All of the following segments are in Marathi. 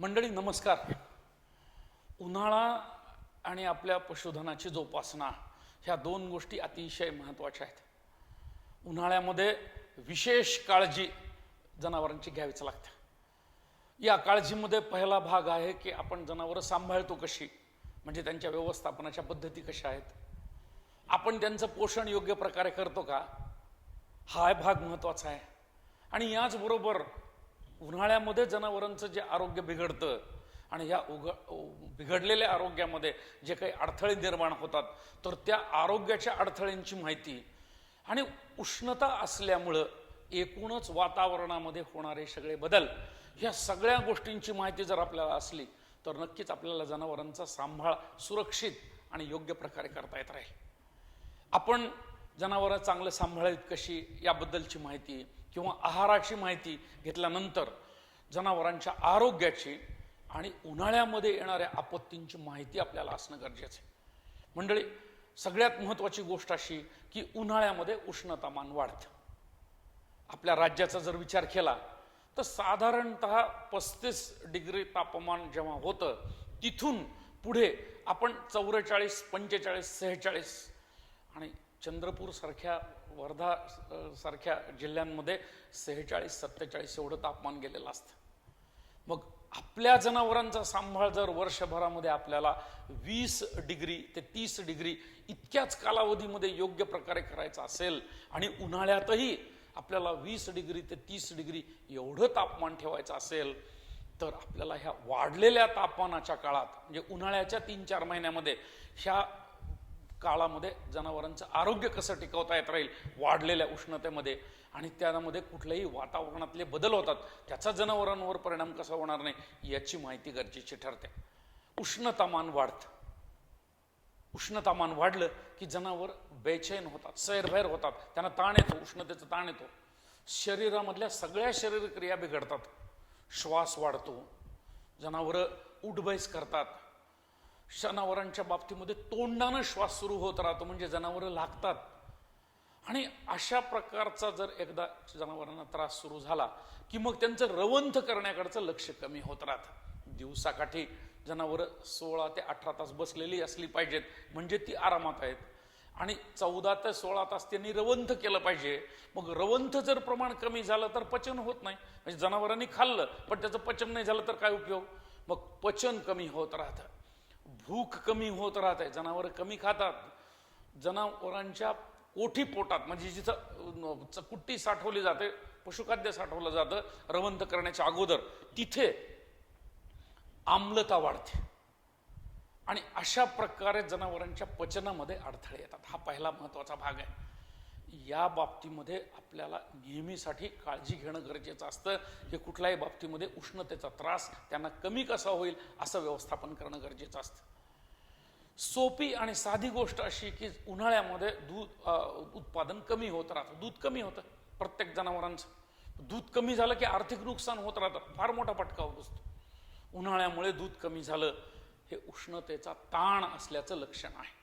मंडळी नमस्कार. उन्हाळा आणि आपल्या पशुधनाची जोपासना ह्या दोन गोष्टी अतिशय महत्त्वाच्या आहेत. उन्हाळ्यामध्ये विशेष काळजी जनावरांची घ्यावीच लागते. या काळजीमध्ये पहिला भाग आहे की आपण जनावरं सांभाळतो कशी? म्हणजे त्यांच्या व्यवस्थापनाच्या पद्धती कशा आहेत? आपण त्यांचं पोषण योग्य प्रकारे करतो का? हा भाग महत्त्वाचा आहे. आणि याचबरोबर उन्हाळ्यामध्ये जनावरांचं जे आरोग्य बिघडतं आणि या उघ बिघडलेल्या आरोग्यामध्ये जे काही अडथळे निर्माण होतात तर त्या आरोग्याच्या अडथळ्यांची माहिती आणि उष्णता असल्यामुळं एकूणच वातावरणामध्ये होणारे सगळे बदल ह्या सगळ्या गोष्टींची माहिती जर आपल्याला असली तर नक्कीच आपल्याला जनावरांचा सांभाळ सुरक्षित आणि योग्य प्रकारे करता येत राहील. आपण जनावरं चांगलं सांभाळावीत कशी याबद्दलची माहिती किंवा आहाराची माहिती घेतल्यानंतर जनावरांच्या आरोग्याची आणि उन्हाळ्यामध्ये येणाऱ्या आपत्तींची माहिती आपल्याला असणं गरजेचं आहे. मंडळी सगळ्यात महत्त्वाची गोष्ट अशी की उन्हाळ्यामध्ये उष्णतामान वाढतं. आपल्या राज्याचा जर विचार केला तर साधारणत पस्तीस डिग्री तापमान जेव्हा होतं तिथून पुढे आपण चौवेचाळीस पंचेचाळीस सेहेचाळीस आणि चंद्रपूरसारख्या वर्धा सारख्या जिल्ह्यांमध्ये सेहेचाळीस सत्तेचाळीस एवढं तापमान गेलेलं असतं. मग आपल्या जनावरांचा सांभाळ जर वर्षभरामध्ये आपल्याला वीस डिग्री ते तीस डिग्री इतक्याच कालावधीमध्ये योग्य प्रकारे करायचा असेल आणि उन्हाळ्यातही आपल्याला वीस डिग्री ते तीस डिग्री एवढं तापमान ठेवायचं असेल तर आपल्याला ह्या वाढलेल्या तापमानाच्या काळात म्हणजे उन्हाळ्याच्या तीन चार महिन्यामध्ये ह्या काळामध्ये जनावरांचं आरोग्य कसं टिकवता येत राहील वाढलेल्या उष्णतेमध्ये आणि त्यामध्ये कुठल्याही वातावरणातले बदल होतात त्याचा जनावरांवर परिणाम कसा होणार नाही याची माहिती गरजेची ठरते. उष्णतामान वाढतं. उष्णतामान वाढलं की जनावर बेचैन होतात सैरभैर होतात त्यांना ताण येतो उष्णतेचा ताण येतो. शरीरामधल्या सगळ्या शरीरक्रिया बिघडतात. श्वास वाढतो. जनावरं उठबैस करतात. जनावरांच्या बाबतीमध्ये तोंडानं श्वास सुरू होत राहतो म्हणजे जनावरं लागतात. आणि अशा प्रकारचा जर एकदा जनावरांना त्रास सुरू झाला की मग त्यांचं रवंथ करण्याकडचं लक्ष कमी होत राहतं. दिवसाकाठी जनावरं सोळा ते अठरा तास बसलेली असली पाहिजेत म्हणजे ती आरामात आहेत. आणि चौदा ते सोळा तास त्यांनी रवंथ केलं पाहिजे. मग रवंथ जर प्रमाण कमी झालं तर पचन होत नाही. म्हणजे जनावरांनी खाल्लं पण त्याचं पचन नाही झालं तर काय उपयोग? मग पचन कमी होत राहतं. भूक कमी होत राहते जनावरं कमी खातात. जनावरांच्या कोठी पोटात म्हणजे जिथं च- कुट्टी साठवली जाते पशुखाद्य साठवलं जातं रवंथ करण्याच्या अगोदर तिथे आम्लता वाढते. आणि अशा प्रकारे जनावरांच्या पचनामध्ये अडथळे येतात. हा पहिला महत्त्वाचा भाग आहे. या बाबतीमध्ये आपल्याला नेहमीसाठी काळजी घेणं गरजेचं असतं. हे कुठल्याही बाबतीमध्ये उष्णतेचा त्रास त्यांना कमी कसा होईल असं व्यवस्थापन करणं गरजेचं असतं. सोपी आणि साधी गोष्ट अशी की उन्हाळ्यामध्ये दूध उत्पादन कमी होत राहतं. दूध कमी होतं प्रत्येक जनावरांचं. दूध कमी झालं की आर्थिक नुकसान होत राहतं. फार मोठा फटका होत असतो. उन्हाळ्यामुळे दूध कमी झालं हे उष्णतेचा ताण असल्याचं लक्षण आहे.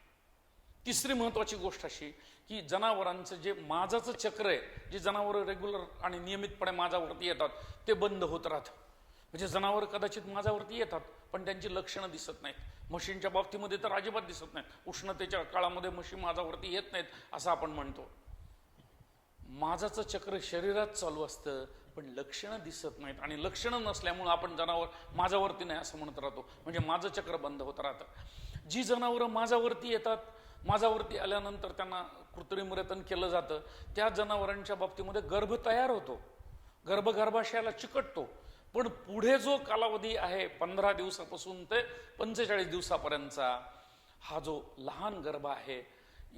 तिसरी महत्वाची गोष्ट अशी की जनावरांचं जे माझाचं चक्र आहे जे जनावरं रेग्युलर आणि नियमितपणे माझ्यावरती येतात ते बंद होत राहतं. म्हणजे जनावर कदाचित माझ्यावरती येतात पण त्यांची लक्षणं दिसत नाहीत. म्हशींच्या बाबतीमध्ये तर अजिबात दिसत नाहीत. उष्णतेच्या काळामध्ये म्हशी माझ्यावरती येत नाहीत असं आपण म्हणतो. माझाचं चक्र शरीरात चालू असतं पण लक्षणं दिसत नाहीत. आणि लक्षणं नसल्यामुळं आपण जनावर माझ्यावरती नाही असं म्हणत राहतो. म्हणजे माझं चक्र बंद होत राहतं. जी जनावरं माझ्यावरती येतात माझावरती आल्यानंतर त्यांना कृत्रिम रेतन केलं जातं. त्या जनावरांच्या बाबतीमध्ये गर्भ तयार होतो. गर्भ गर्भाशयाला चिकटतो. पण पुढे जो कालावधी आहे पंधरा दिवसापासून ते पंचेचाळीस दिवसापर्यंतचा हा जो लहान गर्भ आहे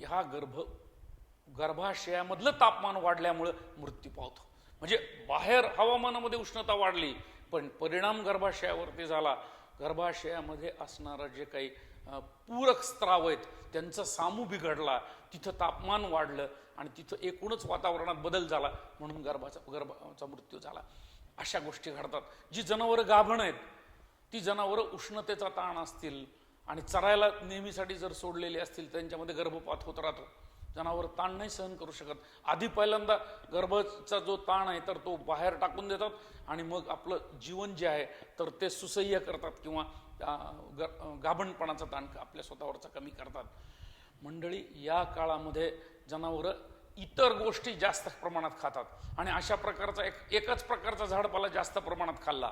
हा गर्भ गर्भाशयामधलं तापमान वाढल्यामुळं मृत्यू पावतो. म्हणजे बाहेर हवामानामध्ये उष्णता वाढली पण परिणाम गर्भाशयावरती झाला गर्भाशयामध्ये असणारं जे काही पूरक स्त्राव आहेत त्यांचा सामू बिघडला तिथं तापमान वाढलं आणि तिथं एकूणच वातावरणात बदल झाला म्हणून गर्भाचा गर्भाचा मृत्यू झाला. अशा गोष्टी घडतात. जी जनावरं गाभण आहेत ती जनावरं उष्णतेचा ताण असतील आणि चरायला नेहमीसाठी जर सोडलेली असतील त्यांच्यामध्ये गर्भपात होत राहतो. जनावर ताण नाही सहन करू शकत. आधी पहिल्यांदा गर्भाचा जो ताण आहे तर तो बाहेर टाकून देतात आणि मग आपलं जीवन जे आहे तर ते सुसह्य करतात किंवा गाभणपणाचा ताण आपल्या स्वतःवरचा कमी करतात. मंडळी या काळामध्ये जनावरं इतर गोष्टी जास्त प्रमाणात खातात. आणि अशा प्रकारचा एक एकच प्रकारचा झाडपाला जास्त प्रमाणात खाल्ला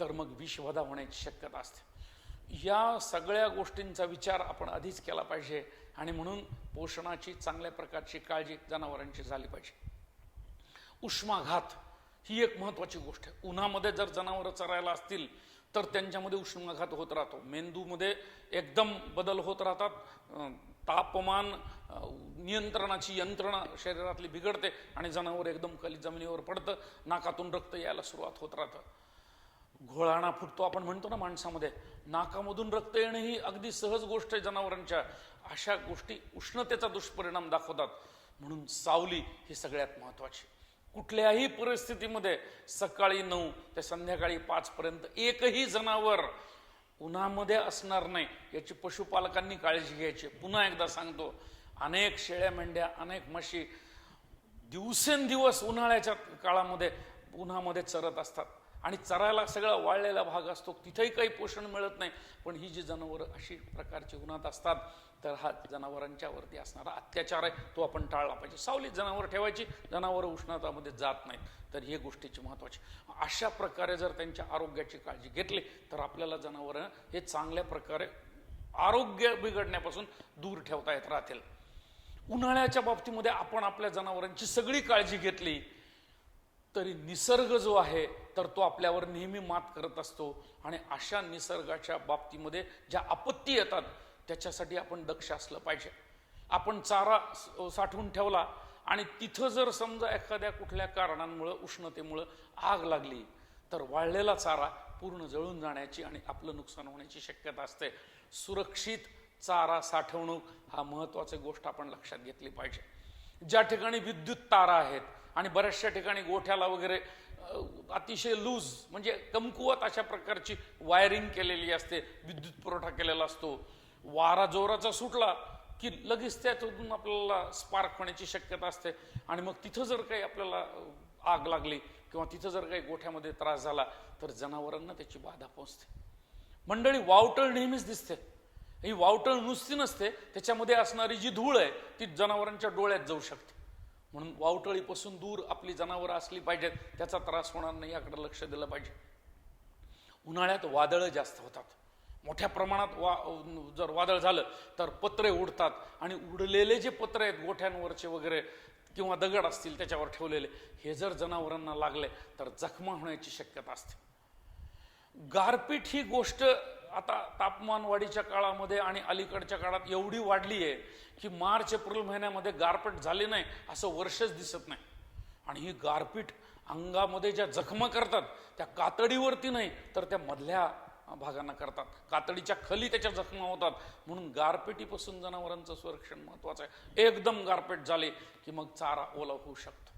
तर मग विषबाधा होण्याची शक्यता असते. या सगळ्या गोष्टींचा विचार आपण आधीच केला पाहिजे आणि म्हणून पोषणाची चांगल्या प्रकारची काळजी जनावरांची झाली पाहिजे. उष्माघात ही एक महत्वाची गोष्ट आहे. उन्हामध्ये जर जनावरं चरायला असतील तर त्यांच्यामध्ये उष्माघात होत राहतो. मेंदूमध्ये एकदम बदल होत राहतात. तापमान नियंत्रणाची यंत्रणा शरीरातली बिघडते आणि जनावर एकदम खाली जमिनीवर पडतं. नाकातून रक्त यायला सुरुवात होत राहतं. घोळाणा फुटतो आपण म्हणतो ना माणसामध्ये नाकामधून रक्त येणं ही अगदी सहज गोष्ट आहे जनावरांच्या. अशा गोष्टी उष्णतेचा दुष्परिणाम दाखवतात. म्हणून सावली ही सगळ्यात महत्वाची. कुठल्याही परिस्थितीमध्ये सकाळी नऊ ते संध्याकाळी पाचपर्यंत एकही जनावर उन्हामध्ये असणार नाही याची पशुपालकांनी काळजी घ्यायची. पुन्हा एकदा सांगतो अनेक शेळ्या मेंढ्या अनेक म्हशी दिवसेंदिवस उन्हाळ्याच्या काळामध्ये उन्हामध्ये चरत असतात. आणि चरायला सगळा वाळलेला भाग असतो तिथेही काही पोषण मिळत नाही. पण ही जी जनावरं अशी प्रकारची उन्हात असतात तर हा जनावरांच्या वरती असणारा अत्याचार आहे तो आपण टाळला पाहिजे. सावलीत जनावर ठेवायची जनावरं उष्णतामध्ये जात नाहीत. तर हे गोष्टीची महत्त्वाची. अशा प्रकारे जर त्यांच्या आरोग्याची काळजी घेतली तर आपल्याला जनावरं हे चांगल्या प्रकारे आरोग्य बिघडण्यापासून दूर ठेवता येत राहतील. उन्हाळ्याच्या बाबतीमध्ये आपण आपल्या जनावरांची सगळी काळजी घेतली तरी निसर्ग जो आहे तर तो आपल्यावर नेहमी मात करत असतो. आणि अशा निसर्गाच्या बाबतीमध्ये ज्या आपत्ती येतात त्याच्यासाठी आपण दक्ष असलं पाहिजे. आपण चारा साठवून ठेवला आणि तिथं जर समजा एखाद्या कुठल्या कारणांमुळं उष्णतेमुळं आग लागली तर वाळलेला चारा पूर्ण जळून जाण्याची आणि आपलं नुकसान होण्याची शक्यता असते. सुरक्षित चारा साठवणूक हा महत्त्वाची गोष्ट आपण लक्षात घेतली पाहिजे. ज्या ठिकाणी विद्युत तारा आहेत आणि बऱ्याचशा ठिकाणी गोठ्याला वगैरे अतिशय लूज म्हणजे कमकुवत अशा प्रकारची वायरिंग केलेली असते विद्युत पुरवठा केलेला असतो. वारा जोराचा सुटला की लगेच त्यातून आपल्याला स्पार्क होण्याची शक्यता असते. आणि मग तिथं जर काही आपल्याला आग लागली किंवा तिथं जर काही गोठ्यामध्ये त्रास झाला तर जनावरांना त्याची बाधा पोहोचते. मंडळी वावटळ नेहमीच दिसते. ही वावटळ नुसती नसते त्याच्यामध्ये असणारी जी धूळ आहे ती जनावरांच्या डोळ्यात जाऊ शकते. म्हणून वावटळीपासून दूर आपली जनावरं असली पाहिजेत त्याचा त्रास होणार नाही याकडे लक्ष दिलं पाहिजे. उन्हाळ्यात वादळं जास्त होतात. मोठ्या प्रमाणात वा जर वादळ झालं तर पत्रे उडतात आणि उडलेले जे पत्रे आहेत गोठ्यांवरचे वगैरे किंवा दगड असतील त्याच्यावर ठेवलेले हे जर जनावरांना लागले तर जखमा होण्याची शक्यता असते. गारपीट ही गोष्ट आता तापमान वाढीच्या काळामध्ये आणि अलीकडच्या काळात एवढी वाढली आहे की मार्च एप्रिल महिन्यामध्ये गारपीट झाली नाही असं वर्षच दिसत नाही. आणि ही गारपीट अंगामध्ये ज्या जखमा करतात त्या कातडीवरती नाही तर त्या मधल्या भागांना करतात. कातडीच्या खाली त्याच्या जखमा होतात. म्हणून गारपीटीपासून जनावरांचं संरक्षण महत्वाचं आहे. एकदम गारपीट झाली की मग चारा ओला होऊ शकतो.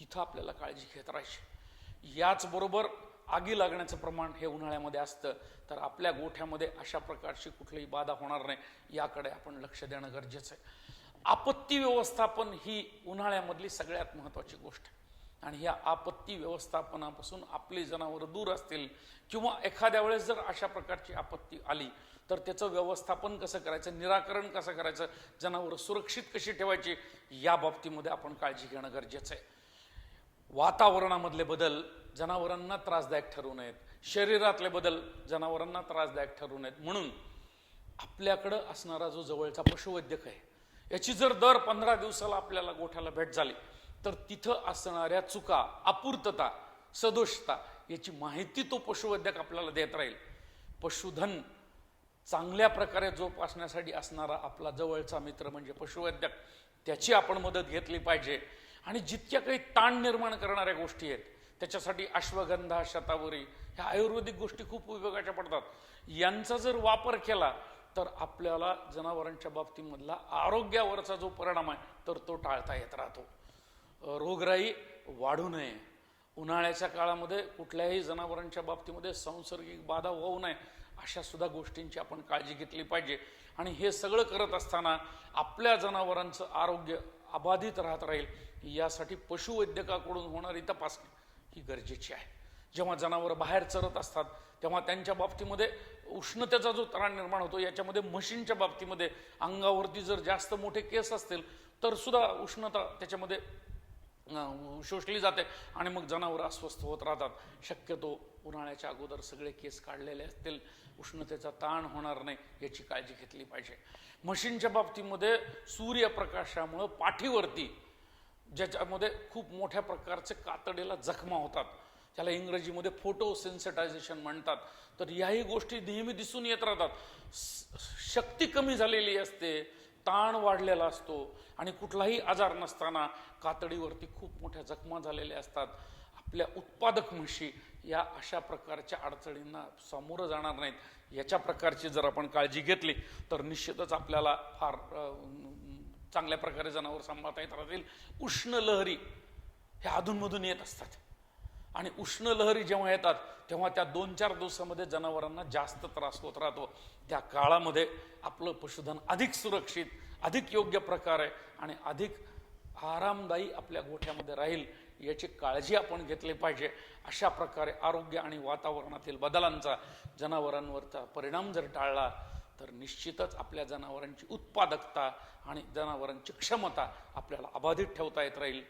तिथं आपल्याला काळजी घेत राहायची. याचबरोबर आगी लागण्याचं प्रमाण हे उन्हाळ्यामध्ये असतं तर आपल्या गोठ्यामध्ये अशा प्रकारची कुठलीही बाधा होणार नाही याकडे आपण लक्ष देणं गरजेचं आहे. आपत्ती व्यवस्थापन ही उन्हाळ्यामधली सगळ्यात महत्त्वाची गोष्ट आहे. आणि ह्या आपत्ती व्यवस्थापनापासून आपली जनावरं दूर असतील किंवा एखाद्या वेळेस जर अशा प्रकारची आपत्ती आली तर त्याचं व्यवस्थापन कसं करायचं निराकरण कसं करायचं जनावरं सुरक्षित कशी ठेवायची या बाबतीमध्ये आपण काळजी घेणं गरजेचं आहे. वातावरणामधले बदल जनावरांना त्रासदायक ठरू नयेत. शरीरातले बदल जनावरांना त्रासदायक ठरू नयेत. म्हणून आपल्याकडं असणारा जो जवळचा पशुवैद्यक आहे याची जर दर पंधरा दिवसाला आपल्याला गोठ्याला भेट झाली तर तिथं असणाऱ्या चुका अपूर्तता सदोषता याची माहिती तो पशुवैद्यक आपल्याला देत राहील. पशुधन चांगल्या प्रकारे जोपासण्यासाठी असणारा आपला जवळचा मित्र म्हणजे पशुवैद्यक त्याची आपण मदत घेतली पाहिजे. आणि जितक्या काही ताण निर्माण करणाऱ्या गोष्टी आहेत त्याच्यासाठी अश्वगंधा शतावरी ह्या आयुर्वेदिक गोष्टी खूप उपयोगाच्या पडतात. यांचा जर वापर केला तर आपल्याला जनावरांच्या बाबतीमधला आरोग्यावरचा जो परिणाम आहे तर तो टाळता येत राहतो. रोगराई वाढू नये. उन्हाळ्याच्या काळामध्ये कुठल्याही जनावरांच्या बाबतीमध्ये संसर्गिक बाधा होऊ नये अशा सुद्धा गोष्टींची आपण काळजी घेतली पाहिजे. आणि हे सगळं करत असताना आपल्या जनावरांचं आरोग्य अबाधित राहत राहील यासाठी पशुवैद्यकाकडून होणारी तपासणी ही गरजेची आहे. जेव्हा जनावरं बाहेर चरत असतात तेव्हा त्यांच्या बाबतीमध्ये उष्णतेचा जो त्राण निर्माण होतो याच्यामध्ये म्हशींच्या बाबतीमध्ये अंगावरती जर जास्त मोठे केस असतील तर सुद्धा उष्णता त्याच्यामध्ये शोषली जाते आणि मग जनावरं अस्वस्थ होत राहतात. शक्यतो उन्हाळ्याच्या अगोदर सगळे केस काढलेले असतील. उष्णतेचा ताण होणार नाही याची काळजी घेतली पाहिजे. म्हशींच्या बाबतीमध्ये सूर्यप्रकाशामुळं पाठीवरती ज्याच्यामध्ये खूप मोठ्या प्रकारचे कातडीला जखमा होतात त्याला इंग्रजीमध्ये फोटो सेन्सिटायझेशन म्हणतात. तर याही गोष्टी नेहमी दिसून येत राहतात. शक्ती कमी झालेली असते ताण वाढलेला असतो आणि कुठलाही आजार नसताना कातडीवरती खूप मोठ्या जखमा झालेल्या असतात. आपल्या उत्पादक म्हशी या अशा प्रकारच्या अडचणींना सामोरं जाणार नाहीत. याच्या प्रकारची जर आपण काळजी घेतली तर निश्चितच आपल्याला फार चांगल्या प्रकारे जनावर सांभाळता येत राहतील. उष्ण लहरी ह्या अधूनमधून येत असतात. आणि उष्ण लहरी जेव्हा येतात तेव्हा त्या दोन चार दिवसामध्ये जनावरांना जास्त त्रास होत राहतो. त्या काळामध्ये आपलं पशुधन अधिक सुरक्षित अधिक योग्य प्रकारे आणि अधिक आरामदायी आपल्या गोठ्यामध्ये राहील याची काळजी आपण घेतली पाहिजे. अशा प्रकारे आरोग्य आणि वातावरणातील बदलांचा जनावरांवरचा परिणाम जर टाळला तर निश्चितच आपल्या जनावरांची उत्पादकता आणि जनावरांची क्षमता आपल्याला अबाधित ठेवता येत राहील.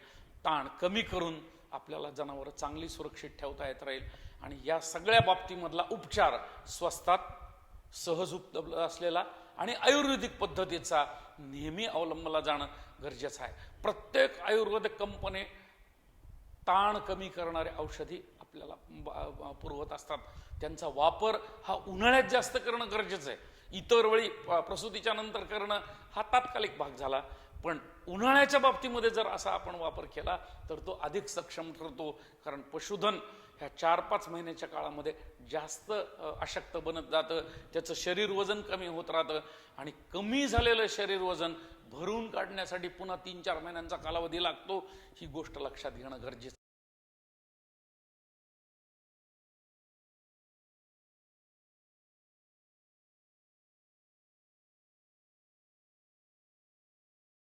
ताण कमी करून आपल्याला जनावरं चांगली सुरक्षित ठेवता येत राहील. आणि या सगळ्या बाबतीमधला उपचार स्वस्तात सहज उपलब्ध असलेला आणि आयुर्वेदिक पद्धतीचा नेहमी अवलंबला जाणं गरजेचं आहे. प्रत्येक आयुर्वेदिक कंपनी ताण कमी करणारे औषधी आपल्याला पुरवत असतात. त्यांचा वापर हा उन्हाळ्यात जास्त करणं गरजेचं आहे. इतर वेळी प्रसूतीच्या नंतर करणं हा तात्कालिक भाग झाला. पण उन्हाळ्याच्या बाबतीमध्ये जर असा आपण वापर केला तर तो अधिक सक्षम ठरतो. कारण पशुधन ह्या चार पाच महिन्याच्या काळामध्ये जास्त अशक्त बनत जातं. त्याचं शरीर वजन कमी होत राहतं. आणि कमी झालेलं शरीर वजन भरून काढण्यासाठी पुन्हा तीन चार महिन्यांचा कालावधी लागतो. ही गोष्ट लक्षात घेणं गरजेचं